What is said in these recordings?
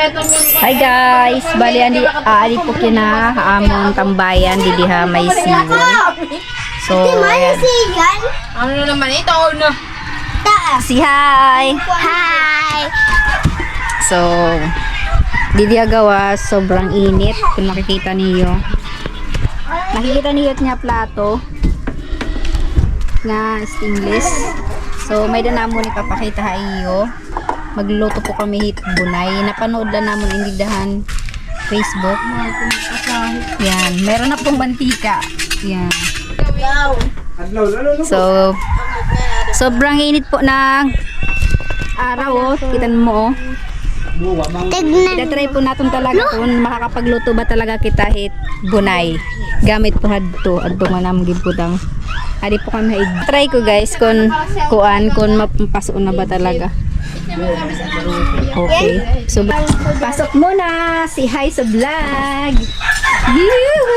Hi guys, bali andi aali po kina among tambayan didi ha may siwon. So, ayan. Ano na naman ito? Taas. Si hi. Hi! So, didi gawa sobrang init kung makikita niyo. Nakikita niyo niya plato na stainless. So, may danamo ni papakita ha iyo. Magluto po kami hit bunay. Napanood lang namon indidahan Facebook. Yan, meron na pong mantika. Yan. So, sobrang init po ng araw, oh. Kita mo, oh. Tignan. Ida-try po natin talaga kung makakapagluto ba talaga kita hit bunay. Gamit po hadto adto nga nam gibutang. Adi po kami i-try ko guys kung kuan kung mapaso na ba talaga. Okay. So pasok muna si Hi sa vlog. Yoo!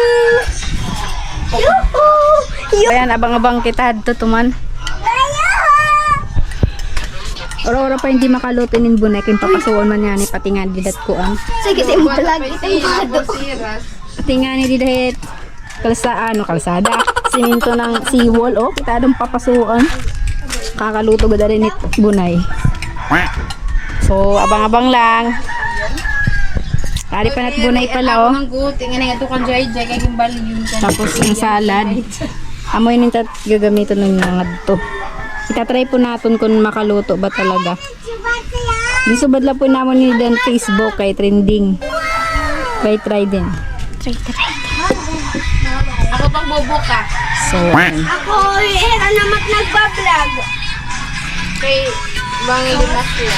Yuhu! Ayan, abang-abang kita hadto tuman. Oro-oro pa hindi makaluto nin bunay kung papasuon man yan pati nga didat kuan. Sige, si vlog ito Pati nga ni didahit kalsa ano kalsada siminto ng seawall oh kita dong papasuan kakaluto gud rin it bunay so abang-abang lang. Kali pa nat bunay pala oh. Tingnan nga ito kan jay jay kay gimbali yun tapos yung salad. Amoy nito gagamiton ng mga to. Itatry po natin kung makaluto ba talaga. Di subad lang po naman ni Dan Facebook kay trending? Try try. Din Ako pang bubuka. so ayan. Ako, era naman nagbablog. Kay na siya.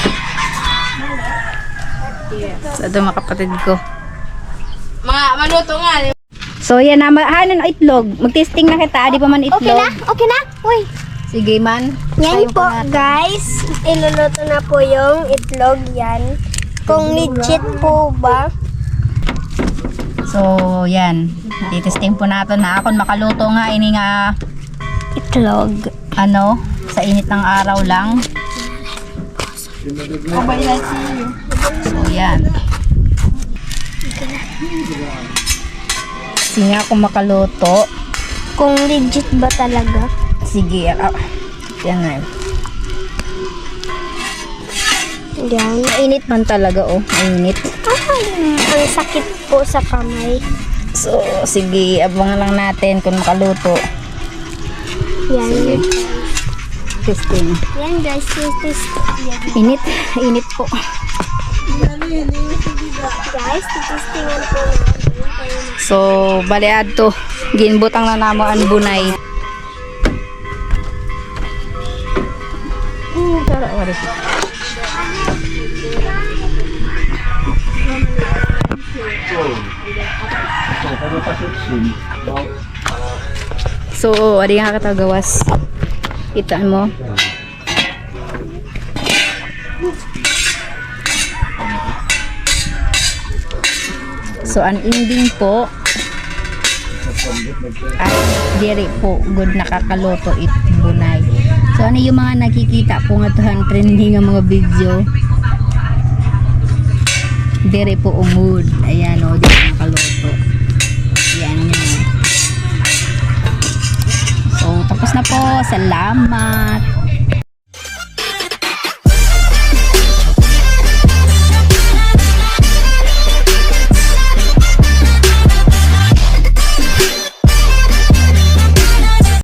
So, ito mga kapatid ko. Mga maluto nga. So, yan na. Mag hanon itlog. Mag-testing na kita. Di pa man itlog. Okay na? Okay na? Uy. Sige man. Yan po, guys. Iluluto na po yung itlog yan. Kung legit po ba? So, yan. Titesting po natin na ako makaluto nga. Ini nga, Itlog. ano, sa init ng araw lang. So, yan. Sige nga kung makaluto. Kung legit ba talaga? Sige. Ah, yan na. Yan. Mainit man talaga, oh. Mainit. Ah, ang sakit po sa kamay. So, sige, abangan lang natin kung makaluto. Yan. Testing. Yan guys, yan. Init, init po. Guys, titistingan po. So, baliad to. Ginbutang na namo ang bunay. What is it? So, adi nga katagawas. Itaan mo. So, ang ending po ay diri po good nakakaluto it bunay. So, ano yung mga nakikita po nga tuhan trending nga mga video diri po umud. Ayan o, diri nakaluto. Po. Salamat.